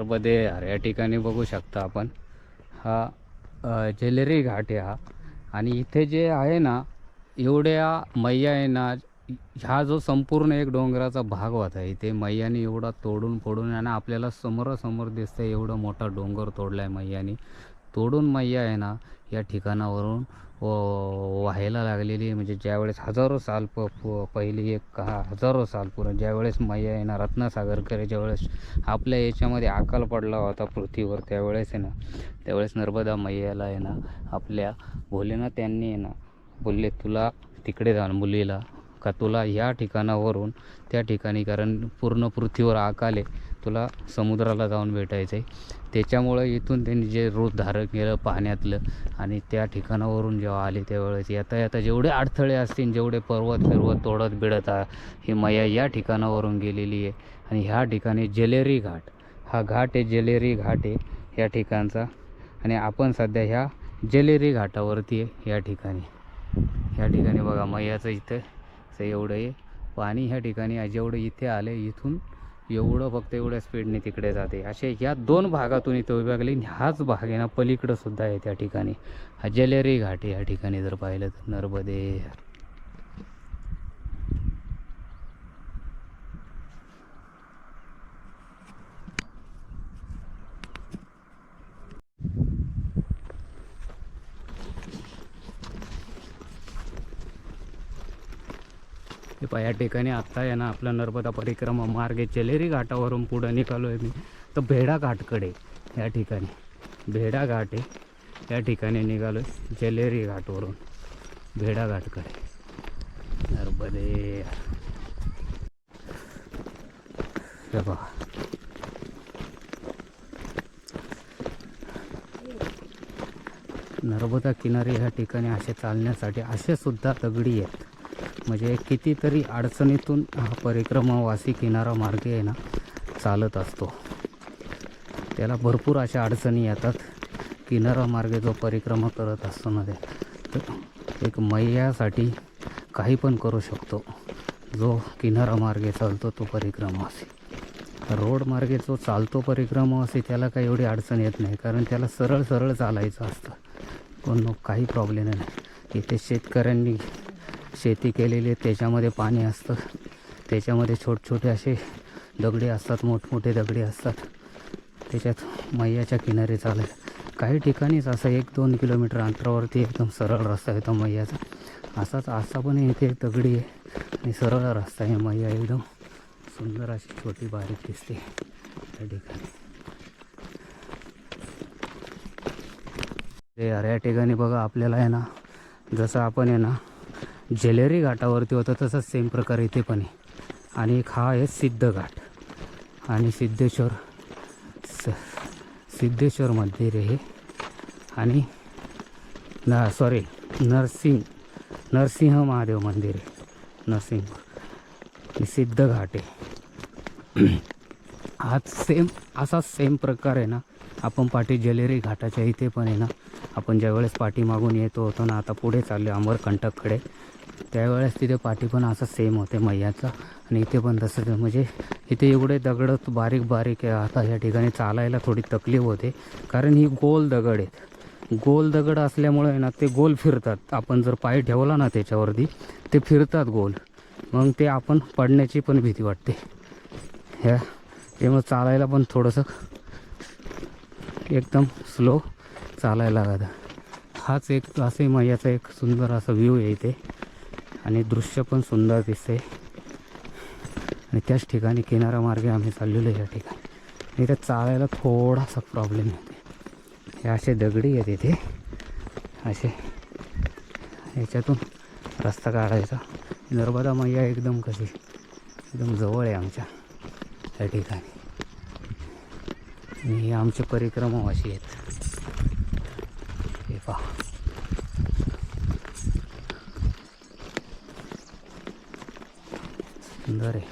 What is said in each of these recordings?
नर्मदे या ठिकाणी बघू शकता आपण. हा अ, जेलेरी घाट आहे हा. आणि इथे जे आहे ना एवढ्या मैया आहे ना ह्या जो संपूर्ण एक डोंगराचा भाग होता इथे मैयाने एवढा तोडून फोडून आणि आपल्याला समोरासमोर दिसतं एवढा मोठा डोंगर तोडला आहे मैयाने. तोडून मैया आहे ना या ठिकाणावरून व- व्हायला लागलेली आहे. म्हणजे ज्यावेळेस हजारो साल प पहिली एक हा हजारो साल पूर्ण ज्यावेळेस मैया आहे ना रत्नासागरकर ज्यावेळेस आपल्या याच्यामध्ये अकाल पडला होता पृथ्वीवर त्यावेळेस आहे ना त्यावेळेस नर्मदा मैयाला आहे ना आपल्या भोलेनाथ त्यांनी आहे ना बोलले तुला तिकडे जाऊन मुलीला का तुला ह्या ठिकाणावरून त्या ठिकाणी कारण पूर्ण पृथ्वीवर अकाल आहे तुला समुद्राला जाऊन भेटायचं आहे. त्याच्यामुळं इथून त्यांनी जे रूप धारण केलं पाण्यातलं आणि त्या ठिकाणावरून जेव्हा आले त्यावेळेस येता येता जेवढे अडथळे असतील जेवढे पर्वत फिरवत तोडत बिडत आ- ही मैया या ठिकाणावरून गेलेली आहे. आणि ह्या ठिकाणी जलेरी घाट हा घाट आहे जलेरी घाट आहे या ठिकाणचा. आणि आपण सध्या ह्या जलेरी घाटावरती आहे या ठिकाणी. ह्या ठिकाणी बघा मैयाचं इथं असं एवढं आहे. पाणी ह्या ठिकाणी जेवढं इथे आले इथून एवढं फक्त एवढ्या स्पीडने तिकडे जाते. असे ह्या दोन भागातून इथे विभागले ह्याच हाच भाग आहे ना पलीकडं सुद्धा आहे त्या ठिकाणी. हा जलेरी घाट आहे या ठिकाणी जर पाहिलं तर. नर्मदे. पहा या ठिकाणी आत्ता आहे ना आपला नर्मदा परिक्रमा मार्गे आहे जलेरी घाटावरून पुढं निघालो आहे मी. तर भेडा घाटकडे या ठिकाणी भेडा घाट आहे. या ठिकाणी निघालो आहे जलेरी घाटवरून भेडा घाटकडे. नर्मदे. बाबा नर्मदा किनारी ह्या ठिकाणी असे चालण्यासाठी असे सुद्धा दगडी आहेत. म्हणजे कितीतरी अडचणीतून हा परिक्रमावासी किनारा मार्ग आहे ना चालत असतो. त्याला भरपूर अशा अडचणी येतात. किनारा मार्गे जो परिक्रमा करत असतो ना ते तर एक मैयासाठी काही पण करू शकतो. जो किनारा मार्गे चालतो तो परिक्रमावासी. रोड मार्गे जो चालतो परिक्रमावासी त्याला काही एवढी अडचण येत नाही. कारण त्याला सरळ सरळ चालायचं असतं. पण काही प्रॉब्लेम नाही. इथे शेतकऱ्यांनी शेती केलेली आहे त्याच्यामध्ये पाणी असतं. त्याच्यामध्ये छोट छोटे असे दगडे असतात मोठमोठे दगडे असतात. त्याच्यात मैयाच्या किनारी चालत काही ठिकाणीच असं एक दोन किलोमीटर अंतरावरती एकदम सरळ रस्ता येतो मैयाचा. असाच असा पण इथे एक दगडी आहे आणि सरळ रस्ता आहे मैया. एकदम सुंदर अशी छोटी बारीक दिसते त्या ठिकाणी. ते या ठिकाणी बघा आपल्याला आहे ना जसं आपण आहे ना जलेरी घाटावरती होतं तसंच सेम प्रकार इथे पण आहे. आणि एक हा आहे सिद्ध घाट. आणि सिद्धेश्वर स सिद्धेश्वर मंदिर आहे आणि न सॉरी नरसिंग नरसिंह महादेव मंदिर आहे. नरसिंह. सिद्ध घाट आहे. हाच सेम असा सेम प्रकार आहे ना. आपण पाठी जलेरी घाटाच्या इथे पण आहे ना. आपण ज्यावेळेस पाठी मागून येतो होतो ना आता पुढे चाललो अमरकंटककडे. त्यावेळेस तिथे पाठी पण असं सेम होते मैयाचं. आणि इथे पण तसंच म्हणजे इथे एवढे दगड बारीक बारीक आहे. आता या ठिकाणी चालायला थोडी तकलीफ होते. कारण ही गोल दगड आहेत गोल दगड असल्यामुळे ना ते गोल फिरतात. आपण जर पाय ठेवला ना त्याच्यावरती ते फिरतात गोल. मग ते आपण पडण्याची पण भीती वाटते. ह्या त्यामुळे चालायला पण थोडंसं एकदम स्लो चालायला लागतं. हाच एक असे मैयाचा एक सुंदर असा व्ह्यू आहे इथे. आणि दृश्य पण सुंदर दिसते आणि त्याच ठिकाणी किनारा मार्गे आम्ही चाललेलो आहे या ठिकाणी. इथे चालायला थोडासा प्रॉब्लेम येते हे असे दगडी आहेत इथे. असे. याच्यातून रस्ता काढायचा. नर्मदा मैया एकदम कशी एकदम जवळ आहे आमच्या. या ठिकाणी. आणि हे आमचे अशी आहेत हे पहा सुंदर आहे.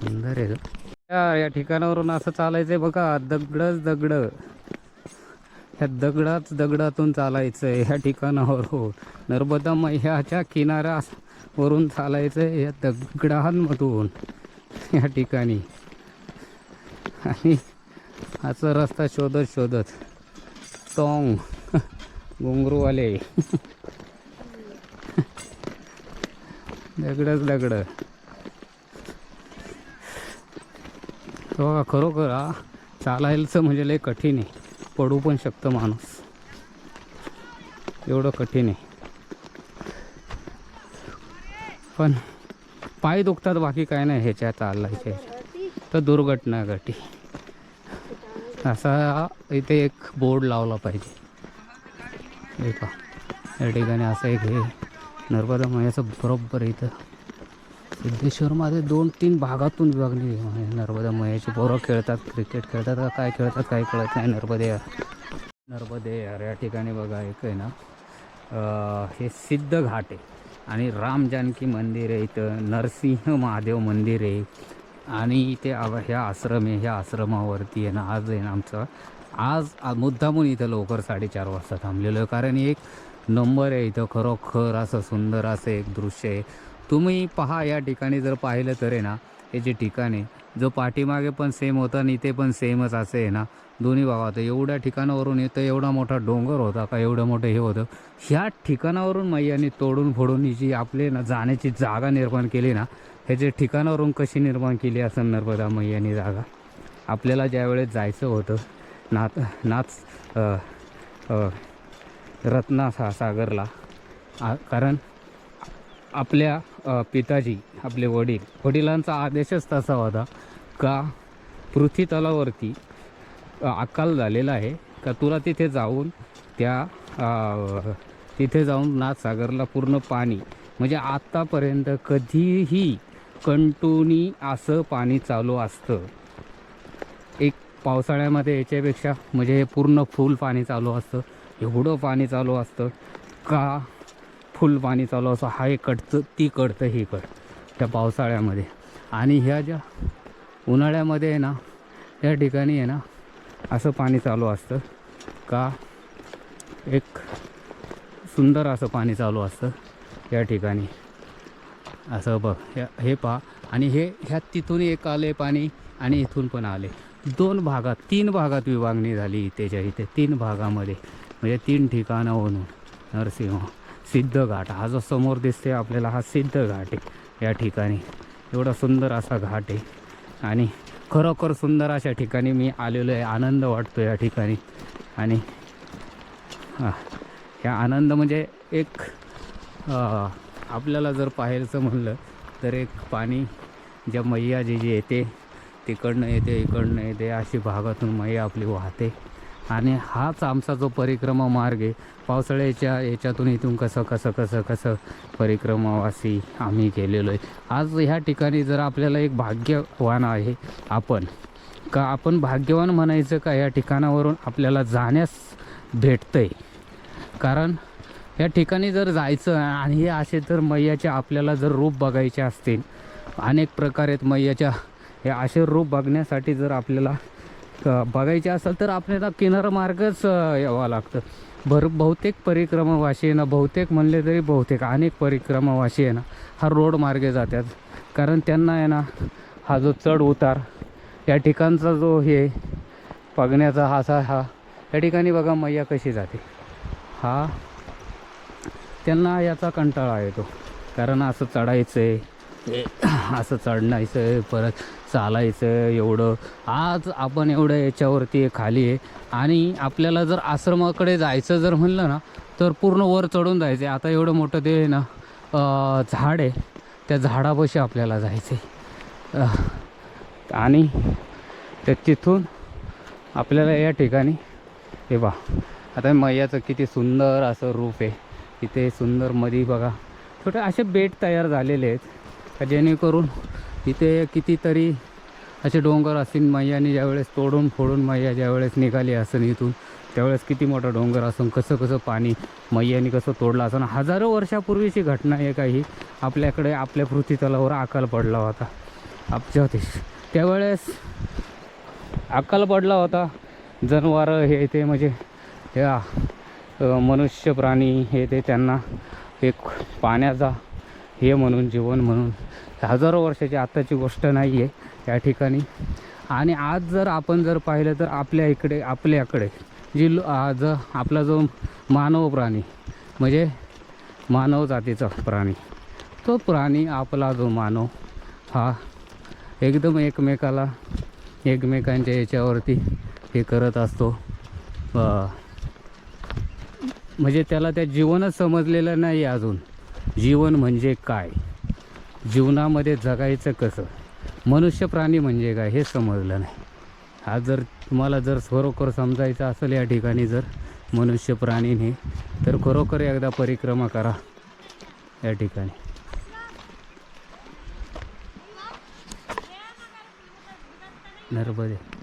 सुंदर आहे या या ठिकाणावरून असं चालायचं आहे बघा दगडच दगड. ह्या दगडाच दगडातून चालायचं आहे ह्या ठिकाणावरून. नर्मदा नर्मदा मैयाच्या किनाऱ्यावरून चालायचं आहे या दगडांमधून. या ठिकाणी. आणि असा रस्ता शोधत शोधत. टोंग. घुंगरूवाले. दगडच दगड. बघा खरोखर हा चालायचं म्हणजे लय कठीण आहे. पडू पण शकतं माणूस. एवढं कठीण आहे. पण पाय दुखतात बाकी काय नाही ह्याच्या चालायच्या तर दुर्घटना घटी. असा इथे एक बोर्ड लावला पाहिजे. हे का या ठिकाणी असं एक हे. नर्मदा मैयाचं बरोबर इथं. सिद्धेश्वरमध्ये दोन तीन भागातून विभागणी नर्मदा मैयाची पोरं खेळतात क्रिकेट खेळतात का काय खेळतात काय कळत नाही नर्मदे. नर्मदे या ठिकाणी बघा एक आहे ना हे सिद्ध घाट आहे. आणि राम जानकी मंदिर आहे इथं नरसिंह महादेव मंदिर आहे. आणि इथे ह्या आश्रम आहे ह्या आश्रमावरती आहे ना आज आहे ना आमचं आज मुद्दामून इथं लवकर साडेचार वाजता थांबलेलो आहे. कारण एक नंबर आहे इथं खरोखर असं सुंदर असं एक दृश्य आहे. तुम्ही पहा या ठिकाणी जर पाहिलं तर आहे ना हे जे ठिकाण आहे जो पाठीमागे पण सेम होता आणि इथे पण सेमच असं आहे ना दोन्ही भागात. एवढ्या ठिकाणावरून येतं एवढा मोठा डोंगर होता का एवढं मोठं हे होतं. ह्या ठिकाणावरून मैयाने तोडून फोडून ही जी आपले ना जाण्याची जागा निर्माण केली ना ह्याच्या ठिकाणावरून कशी निर्माण केली असं नर्मदा मैयानी जागा. आपल्याला ज्यावेळेस जायचं होतं नाथ नाथ रत्ना सा सागरला आ- कारण आपल्या पिताजी आपले वडील. वडिलांचा आदेशच तसा होता का पृथ्वी तलावरती अकाल झालेला आहे का तुला तिथे जाऊन त्या तिथे जाऊन नाथसागरला पूर्ण पाणी म्हणजे आत्तापर्यंत कधीही कंटुनी असं पाणी चालू असतं? एक पावसाळ्यामध्ये याच्यापेक्षा म्हणजे हे पूर्ण फुल पाणी चालू असतं एवढं पाणी चालू असतं का फुल पाणी चालू असं हा एक कडतं ती कडतं ही कड त्या पावसाळ्यामध्ये. आणि ह्या ज्या उन्हाळ्यामध्ये आहे ना या ठिकाणी आहे ना असं पाणी चालू असतं. का? एक सुंदर असं पाणी चालू असतं या ठिकाणी. असं बघ हे हे पहा. आणि हे ह्या तिथून एक आले पाणी आणि इथून पण आले दोन भागात तीन भागात विभागणी झाली इथेच्या इथे तीन भागामध्ये. म्हणजे तीन ठिकाणं होऊन नरसिंह. सिद्ध घाट हा जो समोर दिसते आपल्याला हा सिद्ध घाट आहे या ठिकाणी. एवढा सुंदर असा घाट आहे. आणि खरोखर सुंदर अशा ठिकाणी मी आलेलो आहे. आनंद वाटतो या ठिकाणी. आणि ह्या आनंद म्हणजे एक आपल्याला जर पाहायचं म्हणलं तर एक पाणी ज्या मैया जी जी येते तिकडनं येते इकडनं येते अशी भागातून मैया आपली वाहते. आणि हाच आमचा जो परिक्रमा मार्ग आहे. पावसाळ्याच्या याच्यातून इथून कसं कसं कसं कसं परिक्रमावासी आम्ही गेलेलो आहे. आज ह्या ठिकाणी जर आपल्याला एक भाग्यवान आहे आपण का आपण भाग्यवान म्हणायचं का? या ठिकाणावरून आपल्याला जाण्यास भेटतं आहे कारण या ठिकाणी जर जायचं आणि हे असे तर मैयाचे आपल्याला जर रूप बघायचे असतील अनेक प्रकार आहेत मैयाच्या हे असे रूप बघण्यासाठी जर आपल्याला बघायचे असेल तर आपल्याला किनारा मार्गच यावा लागतं. भर बहुतेक परिक्रमावाशी आहे ना बहुतेक म्हणले तरी बहुतेक अनेक परिक्रमावाशी आहे ना हा रोड मार्गे जातात. कारण त्यांना आहे ना हा जो चढ उतार या ठिकाणचा जो हे बघण्याचा हा असा हा या ठिकाणी बघा मैया कशी जाते. हा त्यांना याचा कंटाळा येतो. कारण असं चढायचं आहे असं चढणायचं आहे परत चालायचं आहे एवढं. आज आपण एवढं याच्यावरती खाली आहे. आणि आपल्याला जर आश्रमाकडे जायचं जर म्हणलं ना तर पूर्ण वर चढून जायचं आहे. आता एवढं मोठं ते ना झाड आहे. त्या झाडापाशी आपल्याला जायचं आहे. आणि त्या तिथून आपल्याला या ठिकाणी हे बा आता मैयाचं किती सुंदर असं रूप आहे. इथे सुंदर मधी बघा. छोटे असे बेट तयार झालेले आहेत. का जेणेकरून इथे कितीतरी असे डोंगर असतील मैयाने ज्यावेळेस तोडून फोडून मैया ज्यावेळेस निघाली असेल इथून त्यावेळेस किती मोठा डोंगर असून कसं कसं पाणी मैयाने कसं तोडलं असं हजारो वर्षापूर्वीची घटना आहे काही आपल्याकडे आपल्या पृथ्वी तलावर अकाल पडला होता. आपच्या त्यावेळेस अकाल पडला होता. जनावरं हे ते म्हणजे या मनुष्य प्राणी हे ते त्यांना एक पाण्याचा हे म्हणून जीवन म्हणून. हजारो वर्षाची आत्ताची गोष्ट नाही आहे या ठिकाणी. आणि आज जर आपण जर पाहिलं तर आपल्या इकडे आपल्याकडे जी लो- आज आपला जो मानव प्राणी म्हणजे मानव जातीचा प्राणी तो प्राणी आपला जो मानव हा एकदम एकमेकाला एकमेकांच्या याच्यावरती हे करत असतो. म्हणजे त्याला त्या जीवनच समजलेलं नाही अजून. जीवन म्हणजे काय? जीवनामध्ये जगायचं कसं? मनुष्य प्राणी म्हणजे काय हे समजलं नाही. आज जर तुम्हाला जर खरोखर समजायचं असेल या ठिकाणी जर मनुष्य प्राणीने तर खरोखर एकदा परिक्रमा करा या ठिकाणी. नर्मदे.